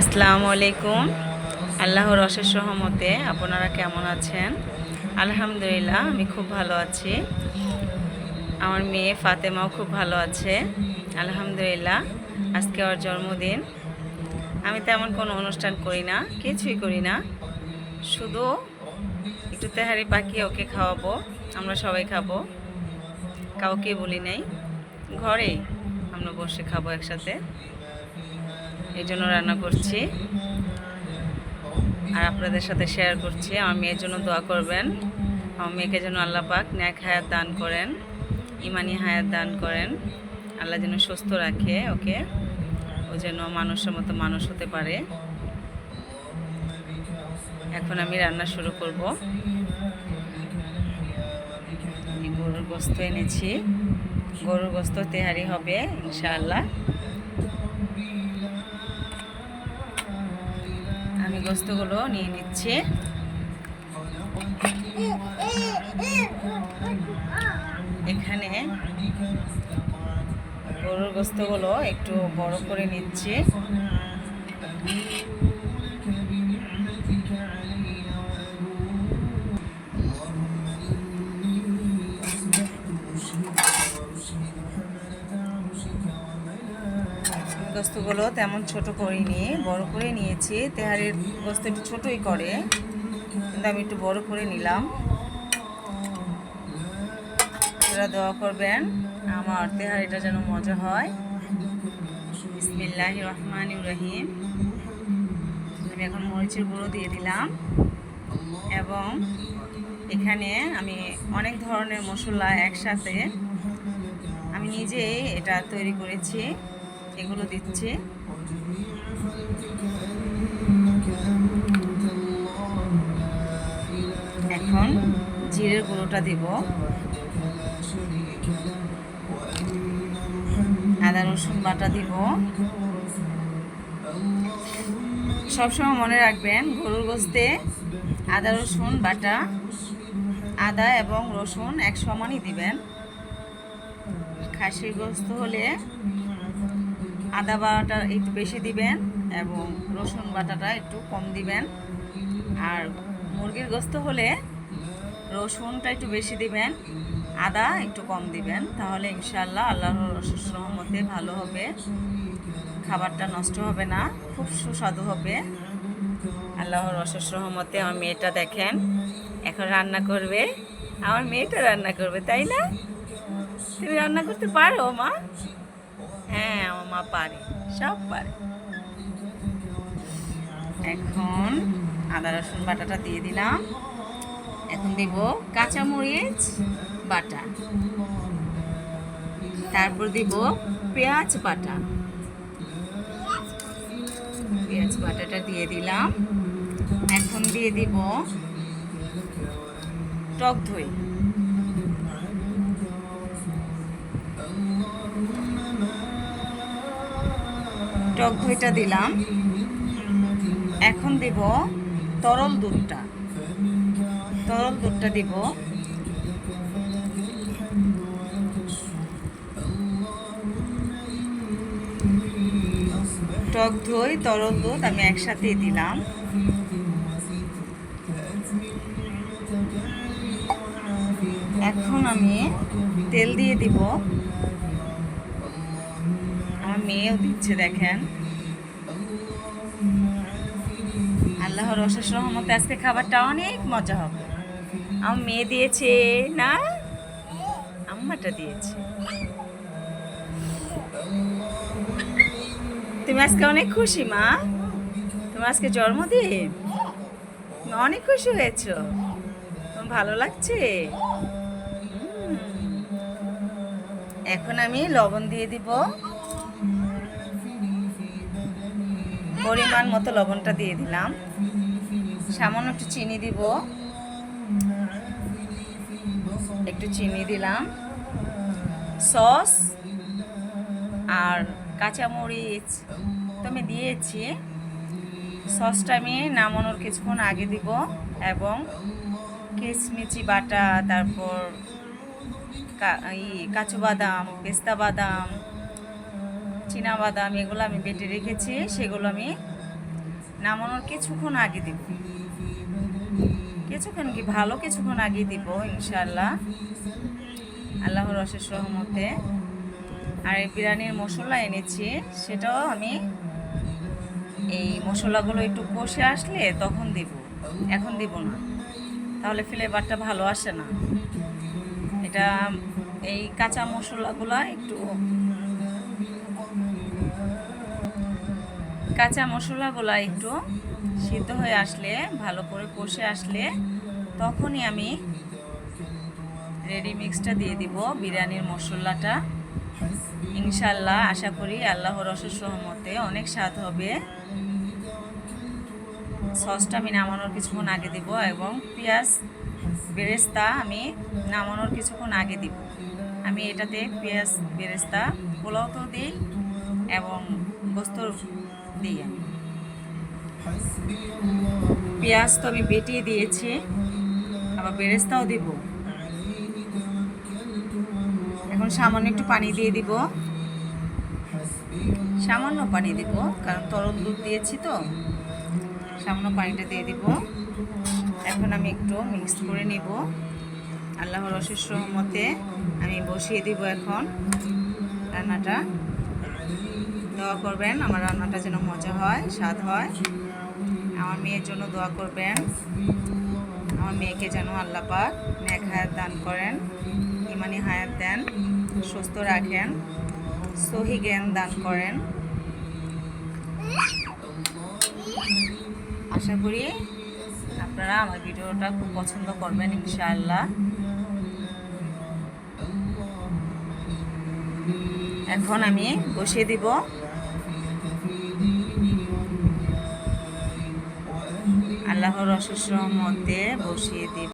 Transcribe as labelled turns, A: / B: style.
A: আসসালামু আলাইকুম। আল্লাহর অশেষ সহমতে আপনারা কেমন আছেন? আলহামদুলিল্লাহ, আমি খুব ভালো আছি। আমার মেয়ে ফাতেমাও খুব ভালো আছে। আলহামদুলিল্লাহ, আজকে ওর জন্মদিন। আমি তেমন কোনো অনুষ্ঠান করি না, কিছুই করি না। শুধু একটু তেহারি পাকিয়ে ওকে খাওয়াবো, আমরা সবাই খাব। কাউকে বলি নাই। ঘরেই আমরা বসে খাব একসাথে। এই জন্য রান্না করছি। আর আপনাদের সাথে শেয়ার করছি। আমার মেয়ের জন্য দোয়া করবেন। আমার মেয়েকে যেন আল্লাহ পাক ন্যাক হায়াত দান করেন, ইমানি হায়াত দান করেন। আল্লাহ যেন সুস্থ রাখে, ওকে? ও যেন মানুষের মতো মানুষ হতে পারে। এখন আমি রান্না শুরু করব। গরুর গোস্ত এনেছি। গরুর গোস্ত তেহারি হবে, ইনশাআল্লাহ। গোস্তগুলো নিয়ে নিচ্ছে। এখানে গরুর গোস্তগুলো একটু বড় করে নিচ্ছি। গোস্তগুলো তেমন ছোট করিনি, বড় করে নিয়েছি। তেহারির গোস্ত একটু ছোটই করে, কিন্তু আমি একটু বড় করে নিলাম। আপনারা দোয়া করবেন, আমার তেহারিটা যেন মজা হয়। বিসমিল্লাহ রহমান রহিম। আমি এখন মরিচের গুঁড়ো দিয়ে দিলাম। এবং এখানে আমি অনেক ধরনের মশলা একসাথে আমি নিজেই এটা তৈরি করেছি। এগুলো দিচ্ছে। এখন জিরের গুঁড়োটা দিব। আদা, রসুন বাটা দিব। সবসময় মনে রাখবেন, গরুর গোস্তে আদা, রসুন, বাটা, আদা এবং রসুন এক সমানই দিবেন। খাসির গোস্ত হলে আদা বাটাটা একটু বেশি দিবেন এবং রসুন বাটাটা একটু কম দিবেন। আর মুরগির গোস্ত হলে রসুনটা একটু বেশি দিবেন, আদা একটু কম দিবেন, তাহলে ইনশাল্লাহ আল্লাহর রহমতে ভালো হবে। খাবারটা নষ্ট হবে না, খুব সুস্বাদু হবে। আল্লাহর অশেষ রহমতে আমার মেয়েটা দেখেন, এখন রান্না করবে। আমার মেয়েটা রান্না করবে, তাই না? তুমি রান্না করতে পারো, মা। হ্যাঁ আমার মা পারে সব পারে এখন আদা, রসুন বাটাটা দিয়ে দিলাম। এখন দিব কাঁচামরিচ বাটা। তারপর দিব পেঁয়াজ বাটা। পেঁয়াজ বাটাটা দিয়ে দিলাম। এখন দিয়ে দিব টক দই। দইটা দিলাম। এখন দেব তরল দুধটা। তরল দুধটা দিব। টক দই, তরল দুধ আমি একসাথে দিলাম। এখন আমি তেল দিয়ে দিব। মেয়েও দিচ্ছে, দেখেন। আল্লাহর অশেষ রহমতে আজকে খাবারটা অনেক মজা হবে। আমার মেয়ে দিয়েছে, না? আম্মাটা দিয়েছে। তুমি আজকে অনেক খুশি, মা? তোমার আজকে জন্মদিন? অনেক খুশি হয়েছো। তোমার ভালো লাগছে? এখন আমি লবণ দিয়ে দিব। পরিমাণ মতো লবণটা দিয়ে দিলাম। সামান্য একটু চিনি দিব। একটু চিনি দিলাম। সস আর কাঁচামরিচ তো আমি দিয়েছি। সসটা আমি নামানোর কিছুক্ষণ আগে দিব এবং কিচমিচি বাটা, তারপর কা- ই কাজু বাদাম, পেস্তা বাদাম বাদাম এগুলো আমি বেটে রেখেছি, সেগুলো আমি নামানোর কিছুক্ষণ আগে দিব। কিছুক্ষণ কি? ভালো কিছুক্ষণ আগে দিব ইনশাল্লাহ আল্লাহর অশেষ রহমতে। আর এই বিরিয়ানির মশলা এনেছি, সেটাও আমি এই মশলাগুলো একটু কষে আসলে তখন দিব। এখন দিব না। তাহলে ফ্লেভারটা ভালো আসে না। এটা এই কাঁচা মশলাগুলো একটু কাঁচা মশলাগুলো একটু সিদ্ধ হয়ে আসলে, ভালো করে কষে আসলে, তখনই আমি রেডি মিক্সটা দিয়ে দিব বিরিয়ানির মশলাটা। ইনশাল্লাহ আশা করি আল্লাহর অশেষ রহমতে অনেক স্বাদ হবে। সসটা আমি নামানোর কিছুক্ষণ আগে দিব এবং পেঁয়াজ বেরেস্তা আমি নামানোর কিছুক্ষণ আগে দিব। আমি এটাতে পেঁয়াজ বেরেস্তা, পোলাও তো দিই এবং গোস্ত আমি পেঁয়াজ তো আমি বেটিয়ে দিয়েছি, আবার বেরেস্তাও দিব। এখন সামান্য একটু পানি দিয়ে দিব। সামান্য পানি দিব, কারণ তরল দুধ দিয়েছি তো। সামান্য পানিটা দিয়ে দিব। এখন আমি একটু মিক্স করে নিব। আল্লাহর অশেষ রহমতে আমি বসিয়ে দিব এখন রান্নাটা। দোয়া করবেন, আমার রান্নাটা যেন মজা হয়, স্বাদ হয়। আমার মেয়ের জন্য দোয়া করবেন। আমার মেয়েকে যেন আল্লাহ পাক নেক হায়াত দান করেন, ইমানি হায়াত দেন, সুস্থ রাখেন, সহি জ্ঞান দান করেন। আশা করি আপনারা আমার ভিডিওটা খুব পছন্দ করবেন ইনশাআল্লাহ। এখন আমি বসিয়ে দিব। আল্লাহর অশেষ রহমতে বসিয়ে দিব।